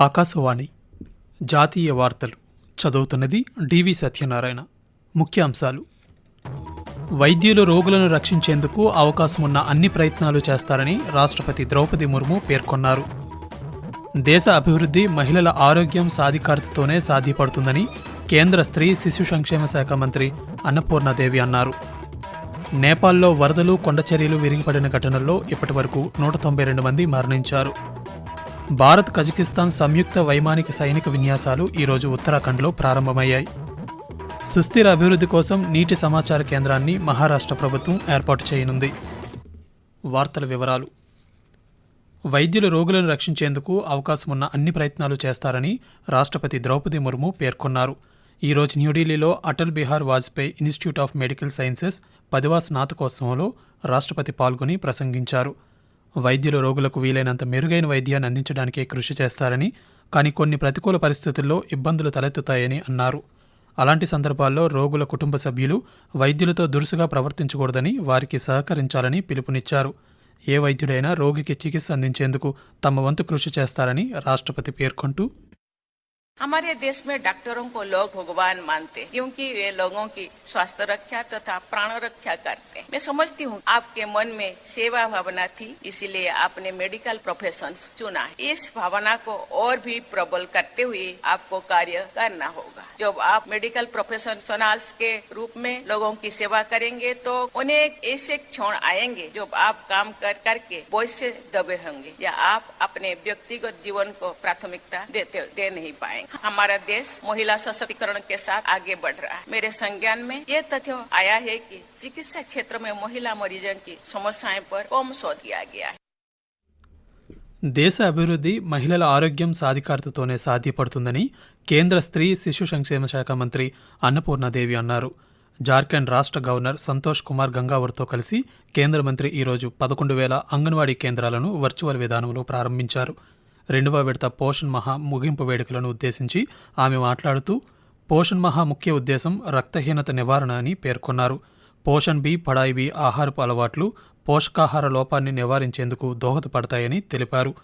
ఆకాశవాణి జాతీయ వార్తలు చదువుతున్నది డివి సత్యనారాయణ. ముఖ్యాంశాలు. వైద్యులు రోగులను రక్షించేందుకు అవకాశం ఉన్న అన్ని ప్రయత్నాలు చేస్తారని రాష్ట్రపతి ద్రౌపది ముర్ము పేర్కొన్నారు. దేశ అభివృద్ధి మహిళల ఆరోగ్యం సాధికారతతోనే సాధ్యపడుతుందని కేంద్ర స్త్రీ శిశు సంక్షేమ శాఖ మంత్రి అన్నపూర్ణాదేవి అన్నారు. నేపాల్లో వరదలు కొండచర్యలు విరిగిపడిన ఘటనల్లో ఇప్పటివరకు నూట తొంభై రెండు మంది మరణించారు. భారత్ కజకిస్తాన్ సంయుక్త వైమానిక సైనిక విన్యాసాలు ఈరోజు ఉత్తరాఖండ్లో ప్రారంభమయ్యాయి. సుస్థిర అభివృద్ధి కోసం నీటి సమాచార కేంద్రాన్ని మహారాష్ట్ర ప్రభుత్వం ఏర్పాటు చేయనుంది. వార్తల వివరాలు. వైద్యులు రోగులను రక్షించేందుకు అవకాశం ఉన్న అన్ని ప్రయత్నాలు చేస్తారని రాష్ట్రపతి ద్రౌపది ముర్ము పేర్కొన్నారు. ఈరోజు న్యూఢిల్లీలో Atal Bihari Vajpayee institute of medical sciences పదివా స్నాతకోత్సవంలో రాష్ట్రపతి పాల్గొని ప్రసంగించారు. వైద్యులు రోగులకు వీలైనంత మెరుగైన వైద్యాన్ని అందించడానికే కృషి చేస్తారని కానీ కొన్ని ప్రతికూల పరిస్థితుల్లో ఇబ్బందులు తలెత్తుతాయని అన్నారు. అలాంటి సందర్భాల్లో రోగుల కుటుంబ సభ్యులు వైద్యులతో దురుసుగా ప్రవర్తించకూడదని వారికి సహకరించాలని పిలుపునిచ్చారు. ఏ వైద్యుడైనా రోగికి చికిత్స అందించేందుకు తమ వంతు కృషి చేస్తారని రాష్ట్రపతి పేర్కొంటూ हमारे देश में डॉक्टरों को लोग भगवान मानते हैं, क्योंकि वे लोगों की स्वास्थ्य रक्षा तथा तो प्राण रक्षा करते हैं। मैं समझती हूँ, आपके मन में सेवा भावना थी, इसीलिए आपने मेडिकल प्रोफेशन चुना है। इस भावना को और भी प्रबल करते हुए आपको कार्य करना होगा। जब आप मेडिकल प्रोफेशनल्स के रूप में लोगों की सेवा करेंगे तो उन्हें ऐसे क्षण आएँगे, जब आप काम कर करके बोझ से दबे होंगे, या आप अपने व्यक्तिगत जीवन को प्राथमिकता देते, दे नहीं पाएँगे। हमारा देश महिला सशक्तिकरण के साथ आगे बढ़ रहा है मेरे संज्ञान में ये तथ्य आया है कि चिकित्सा क्षेत्र में महिला मरीजों की समस्याएं पर कम शोध किया गया है దేశ అభివృద్ధి మహిళల ఆరోగ్యం సాధికారతతోనే సాధ్యపడుతుందని కేంద్ర స్త్రీ శిశు సంక్షేమ శాఖ మంత్రి అన్నపూర్ణాదేవి అన్నారు జార్ఖండ్ రాష్ట్ర గవర్నర్ సంతోష్ కుమార్ గంగావర్తో కలిసి కేంద్ర మంత్రి ఈరోజు పదకొండు వేల అంగన్వాడీ కేంద్రాలను వర్చువల్ విధానంలో ప్రారంభించారు రెండవ విడత పోషణ్ మహా ముగింపు వేడుకలను ఉద్దేశించి ఆమె మాట్లాడుతూ పోషణ్ మహా ముఖ్య ఉద్దేశం రక్తహీనత నివారణ అని పేర్కొన్నారు. పోషణ్ బి పడాయి బి ఆహారపు అలవాట్లు పోషకాహార లోపాన్ని నివారించేందుకు దోహదపడతాయని తెలిపారు.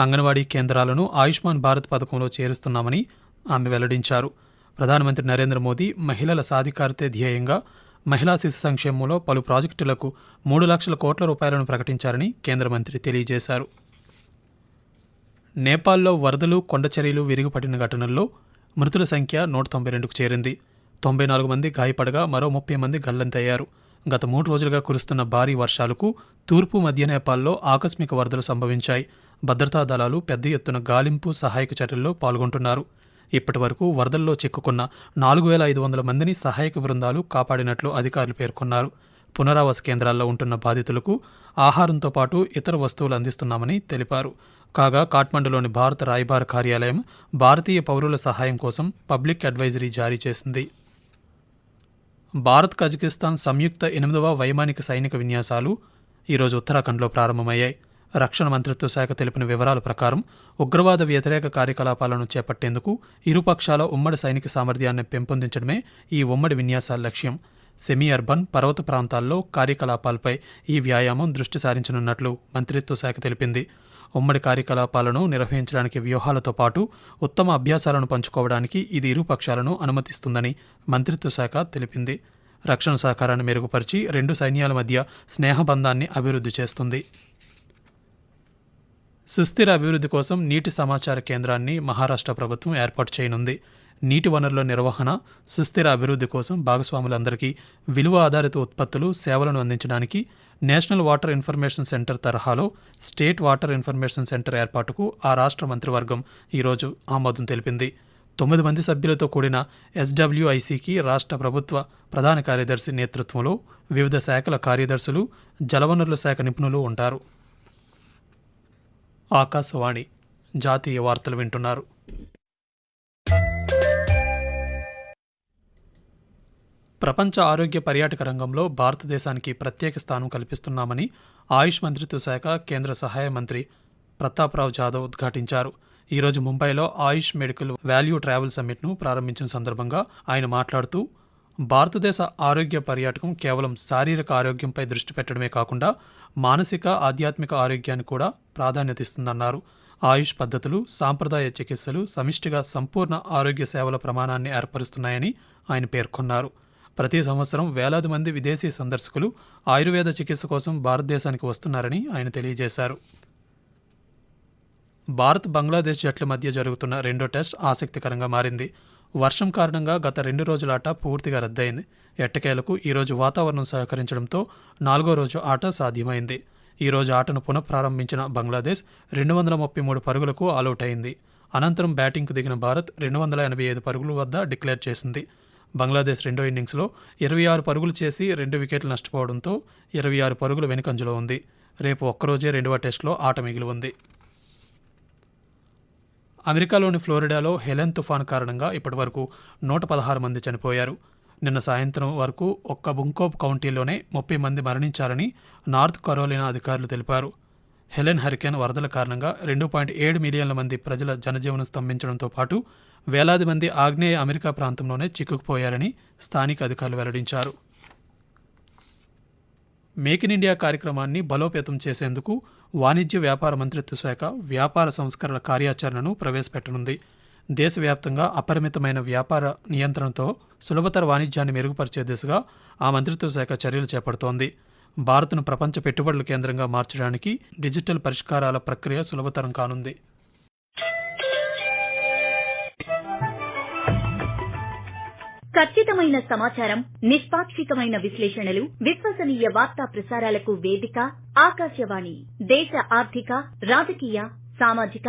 అంగన్వాడీ కేంద్రాలను ఆయుష్మాన్ భారత్ పథకంలో చేరుస్తున్నామని ఆమె వెల్లడించారు. ప్రధానమంత్రి నరేంద్ర మోదీ మహిళల సాధికారతే ధ్యేయంగా మహిళా శిశు సంక్షేమంలో పలు ప్రాజెక్టులకు మూడు లక్షల కోట్ల రూపాయలను ప్రకటించారని కేంద్ర మంత్రి తెలియజేశారు. నేపాల్లో వరదలు కొండచర్యలు విరిగిపడిన ఘటనల్లో మృతుల సంఖ్య నూట తొంభై రెండుకు చేరింది. తొంభై నాలుగు మంది గాయపడగా మరో ముప్పై మంది గల్లంతయ్యారు. గత మూడు రోజులుగా కురుస్తున్న భారీ వర్షాలకు తూర్పు మధ్య నేపాల్లో ఆకస్మిక వరదలు సంభవించాయి. భద్రతా దళాలు పెద్ద ఎత్తున గాలింపు సహాయక చర్యల్లో పాల్గొంటున్నారు. ఇప్పటి వరకు వరదల్లో చిక్కుకున్న నాలుగు వేల ఐదు వందల మందిని సహాయక బృందాలు కాపాడినట్లు అధికారులు పేర్కొన్నారు. పునరావాస కేంద్రాల్లో ఉంటున్న బాధితులకు ఆహారంతో పాటు ఇతర వస్తువులు అందిస్తున్నామని తెలిపారు. కాగా కాఠ్మండులోని భారత రాయబార కార్యాలయం భారతీయ పౌరుల సహాయం కోసం పబ్లిక్ అడ్వైజరీ జారీ చేసింది. భారత్ కజకిస్తాన్ సంయుక్త ఎనిమిదవ వైమానిక సైనిక విన్యాసాలు ఈరోజు ఉత్తరాఖండ్లో ప్రారంభమయ్యాయి. రక్షణ మంత్రిత్వ శాఖ తెలిపిన వివరాల ప్రకారం ఉగ్రవాద వ్యతిరేక కార్యకలాపాలను చేపట్టేందుకు ఇరుపక్షాల ఉమ్మడి సైనిక సామర్థ్యాన్ని పెంపొందించడమే ఈ ఉమ్మడి విన్యాసాల లక్ష్యం. సెమీ అర్బన్ పర్వత ప్రాంతాల్లో కార్యకలాపాలపై ఈ వ్యాయామం దృష్టి సారించనున్నట్లు మంత్రిత్వ శాఖ తెలిపింది. ఉమ్మడి కార్యకలాపాలను నిర్వహించడానికి వ్యూహాలతో పాటు ఉత్తమ అభ్యాసాలను పంచుకోవడానికి ఇది ఇరు పక్షాలను అనుమతిస్తుందని మంత్రిత్వ శాఖ తెలిపింది. రక్షణ సహకారాన్ని మెరుగుపరిచి రెండు సైన్యాల మధ్య స్నేహబంధాన్ని అభివృద్ధి చేస్తుంది. సుస్థిర అభివృద్ధి కోసం నీటి సమాచార కేంద్రాన్ని మహారాష్ట్ర ప్రభుత్వం ఏర్పాటు చేయనుంది. నీటి వనరుల నిర్వహణ సుస్థిర అభివృద్ధి కోసం భాగస్వాములందరికీ విలువ ఆధారిత ఉత్పత్తులు సేవలను అందించడానికి నేషనల్ వాటర్ ఇన్ఫర్మేషన్ సెంటర్ తరహాలో స్టేట్ వాటర్ ఇన్ఫర్మేషన్ సెంటర్ ఏర్పాటుకు ఆ రాష్ట్ర మంత్రివర్గం ఈరోజు ఆమోదం తెలిపింది. తొమ్మిది మంది సభ్యులతో కూడిన ఎస్డబ్ల్యూఐసికి రాష్ట్ర ప్రభుత్వ ప్రధాన కార్యదర్శి నేతృత్వంలో వివిధ శాఖల కార్యదర్శులు జలవనరుల శాఖ నిపుణులు ఉంటారు. ఆకాశవాణి జాతీయ వార్తలు వింటున్నారు. ప్రపంచ ఆరోగ్య పర్యాటక రంగంలో భారతదేశానికి ప్రత్యేక స్థానం కల్పిస్తున్నామని ఆయుష్ మంత్రిత్వ శాఖ కేంద్ర సహాయ మంత్రి ప్రతాప్రావు జాదవ్ ఉద్ఘాటించారు. ఈరోజు ముంబైలో ఆయుష్ మెడికల్ వాల్యూ ట్రావెల్ సమ్మిట్ను ప్రారంభించిన సందర్భంగా ఆయన మాట్లాడుతూ భారతదేశ ఆరోగ్య పర్యాటకం కేవలం శారీరక ఆరోగ్యంపై దృష్టి పెట్టడమే కాకుండా మానసిక ఆధ్యాత్మిక ఆరోగ్యాన్ని కూడా ప్రాధాన్యత ఇస్తుందన్నారు. ఆయుష్ పద్ధతులు సాంప్రదాయ చికిత్సలు సమిష్టిగా సంపూర్ణ ఆరోగ్య సేవల ప్రమాణాన్ని ఏర్పరుస్తున్నాయని ఆయన పేర్కొన్నారు. ప్రతి సంవత్సరం వేలాది మంది విదేశీ సందర్శకులు ఆయుర్వేద చికిత్స కోసం భారతదేశానికి వస్తున్నారని ఆయన తెలియజేశారు. భారత్ బంగ్లాదేశ్ జట్ల మధ్య జరుగుతున్న రెండో టెస్ట్ ఆసక్తికరంగా మారింది. వర్షం కారణంగా గత రెండు రోజుల ఆట పూర్తిగా రద్దయింది. ఎట్టకేలకు ఈరోజు వాతావరణం సహకరించడంతో నాలుగో రోజు ఆట సాధ్యమైంది. ఈ రోజు ఆటను పునఃప్రారంభించిన బంగ్లాదేశ్ రెండు వందల ముప్పై మూడు పరుగులకు ఆలౌట్ అయింది. అనంతరం బ్యాటింగ్కు దిగిన భారత్ రెండు వందల ఎనభై ఐదు పరుగుల వద్ద డిక్లేర్ చేసింది. బంగ్లాదేశ్ రెండో ఇన్నింగ్స్లో ఇరవై ఆరు పరుగులు చేసి రెండు వికెట్లు నష్టపోవడంతో ఇరవై ఆరు పరుగుల వెనుకంజలో ఉంది. రేపు ఒక్కరోజే రెండవ టెస్టులో ఆట మిగిలి ఉంది అమెరికాలోని ఫ్లోరిడాలో హెలెన్ తుఫాన్ కారణంగా ఇప్పటివరకు నూట పదహారు మంది చనిపోయారు. నిన్న సాయంత్రం వరకు ఒక్క బుంకోప్ కౌంటీలోనే ముప్పై మంది మరణించారని నార్త్ కరోలినా అధికారులు తెలిపారు. హెలెన్ హరికేన్ వరదల కారణంగా రెండు పాయింట్ ఏడు మిలియన్ల మంది ప్రజల జనజీవనం స్తంభించడంతో పాటు వేలాది మంది ఆగ్నేయ అమెరికా ప్రాంతంలోనే చిక్కుకుపోయారని స్థానిక అధికారులు వెల్లడించారు. మేక్ ఇన్ ఇండియా కార్యక్రమాన్ని బలోపేతం చేసేందుకు వాణిజ్య వ్యాపార మంత్రిత్వ శాఖ వ్యాపార సంస్కరణ కార్యాచరణను ప్రవేశపెట్టనుంది. దేశవ్యాప్తంగా అపరిమితమైన వ్యాపార నియంత్రణతో సులభతర వాణిజ్యాన్ని మెరుగుపరిచే దిశగా ఆ మంత్రిత్వ శాఖ చర్యలు చేపడుతోంది. భారత్ను ప్రపంచ పెట్టుబడుల కేంద్రంగా మార్చడానికి డిజిటల్ పరిష్కారాల ప్రక్రియ సులభతరం కానుంది. ఖచ్చితమైన సమాచారం నిష్పాక్షికమైన విశ్లేషణలు విశ్వసనీయ వార్తా ప్రసారాలకు వేదిక ఆకాశవాణి దేశ ఆర్థిక రాజకీయ సామాజిక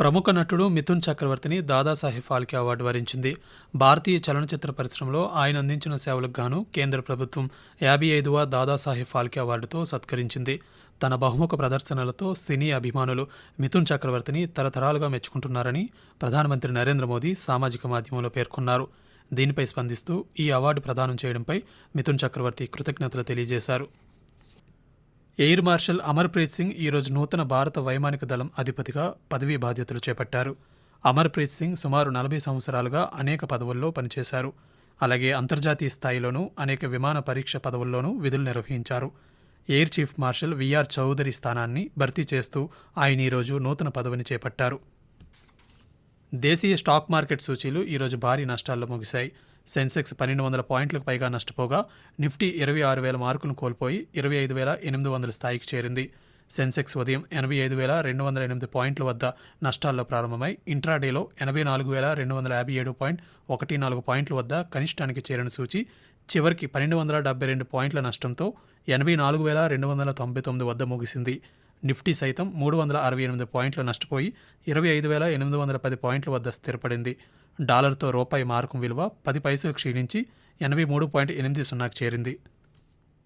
ప్రముఖ నటుడు మిథున్ చక్రవర్తిని దాదాసాహెబ్ ఫాల్కే అవార్డు వరించింది. భారతీయ చలనచిత్ర పరిశ్రమలో ఆయన అందించిన సేవలకు గాను కేంద్ర ప్రభుత్వం యాభై ఐదవ దాదాసాహెబ్ ఫాల్కే అవార్డుతో సత్కరించింది. తన బహుముఖ ప్రదర్శనలతో సినీ అభిమానులు మిథున్ చక్రవర్తిని తరతరాలుగా మెచ్చుకుంటున్నారని ప్రధానమంత్రి నరేంద్ర మోదీ సామాజిక మాధ్యమంలో పేర్కొన్నారు. దీనిపై స్పందిస్తూ ఈ అవార్డు ప్రదానం చేయడంపై మిథున్ చక్రవర్తి కృతజ్ఞతలు తెలియజేశారు. ఎయిర్ మార్షల్ అమర్ప్రీత్ సింగ్ ఈరోజు నూతన భారత వైమానిక దళం అధిపతిగా పదవీ బాధ్యతలు చేపట్టారు. అమర్ప్రీత్ సింగ్ సుమారు నలభై సంవత్సరాలుగా అనేక పదవుల్లో పనిచేశారు. అలాగే అంతర్జాతీయ స్థాయిలోనూ అనేక విమాన పరీక్ష పదవుల్లోనూ విధులు నిర్వహించారు. Air chief marshal V R Chaudhary స్థానాన్ని భర్తీ చేస్తూ ఆయన ఈరోజు నూతన పదవిని చేపట్టారు. దేశీయ స్టాక్ మార్కెట్ సూచీలు ఈరోజు భారీ నష్టాల్లో ముగిశాయి. సెన్సెక్స్ పన్నెండు వందల పాయింట్లకు పైగా నష్టపోగా నిఫ్టీ ఇరవై ఆరు వేల మార్కును కోల్పోయి ఇరవై ఐదు వేల ఎనిమిది వందల స్థాయికి చేరింది. సెన్సెక్స్ ఉదయం ఎనభై ఐదు వేల రెండు వందల ఎనిమిది పాయింట్ల వద్ద నష్టాల్లో ప్రారంభమై ఇంట్రాడేలో ఎనభై నాలుగు వేల రెండు వందల యాభై ఏడు పాయింట్ ఒకటి నాలుగు పాయింట్ల వద్ద కనిష్టానికి చేరిన సూచి చివరికి పన్నెండు వందల డెబ్బై రెండు పాయింట్ల నష్టంతో ఎనభై నాలుగు వేల రెండు వందల తొంభై తొమ్మిది వద్ద ముగిసింది. నిఫ్టీ సైతం మూడు వందల అరవై ఎనిమిది పాయింట్లు నష్టపోయి ఇరవై ఐదు వేల ఎనిమిది వందల పది పాయింట్ల వద్ద స్థిరపడింది. డాలర్తో రూపాయి మార్కం విలువ పది పైసలు క్షీణించి ఎనభై మూడు పాయింట్ ఎనిమిది సున్నాకు చేరింది.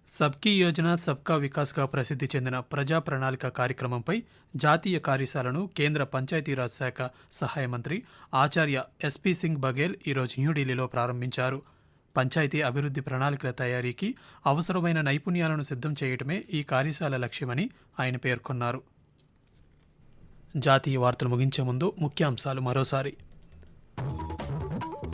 సబ్కీ యోజన సబ్కా వికాస్గా ప్రసిద్ధి చెందిన ప్రజా ప్రణాళిక కార్యక్రమంపై జాతీయ కార్యశాలను కేంద్ర పంచాయతీరాజ్ శాఖ సహాయ మంత్రి ఆచార్య ఎస్పీ సింగ్ బఘేల్ ఈరోజు న్యూఢిల్లీలో ప్రారంభించారు. పంచాయతీ అభివృద్ధి ప్రణాళికల తయారీకి అవసరమైన నైపుణ్యాలను సిద్ధం చేయటమే ఈ కార్యశాల లక్ష్యమని ఆయన పేర్కొన్నారు. జాతీయ వార్తలు ముగించే ముందు ముఖ్యాంశాలు మరోసారి.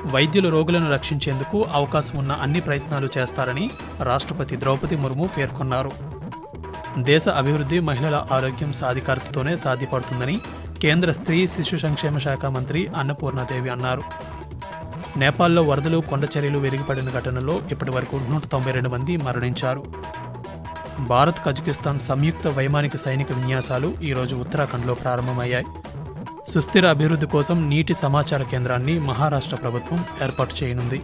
వైద్యులు రోగులను రక్షించేందుకు అవకాశం ఉన్న అన్ని ప్రయత్నాలు చేస్తారని రాష్ట్రపతి ద్రౌపది ముర్ము పేర్కొన్నారు. దేశ అభివృద్ధి మహిళల ఆరోగ్యం సాధికారతతోనే సాధ్యపడుతుందని కేంద్ర స్త్రీ శిశు సంక్షేమ శాఖ మంత్రి అన్నపూర్ణదేవి అన్నారు. నేపాల్లో వరదలు కొండచర్యలు విరిగిపడిన ఘటనలో ఇప్పటివరకు నూట తొంభై రెండు మంది మరణించారు. భారత్ కజకిస్తాన్ సంయుక్త వైమానిక సైనిక విన్యాసాలు ఈరోజు ఉత్తరాఖండ్లో ప్రారంభమయ్యాయి. సుస్థిర అభివృద్ధి కోసం నీటి సమాచార కేంద్రాన్ని మహారాష్ట్ర ప్రభుత్వం ఏర్పాటు చేయనుంది.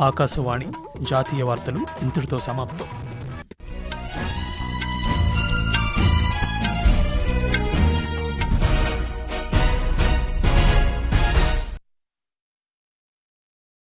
ఆకాశవాణి జాతీయ వార్తలు ఇంతటితో సమాప్తం.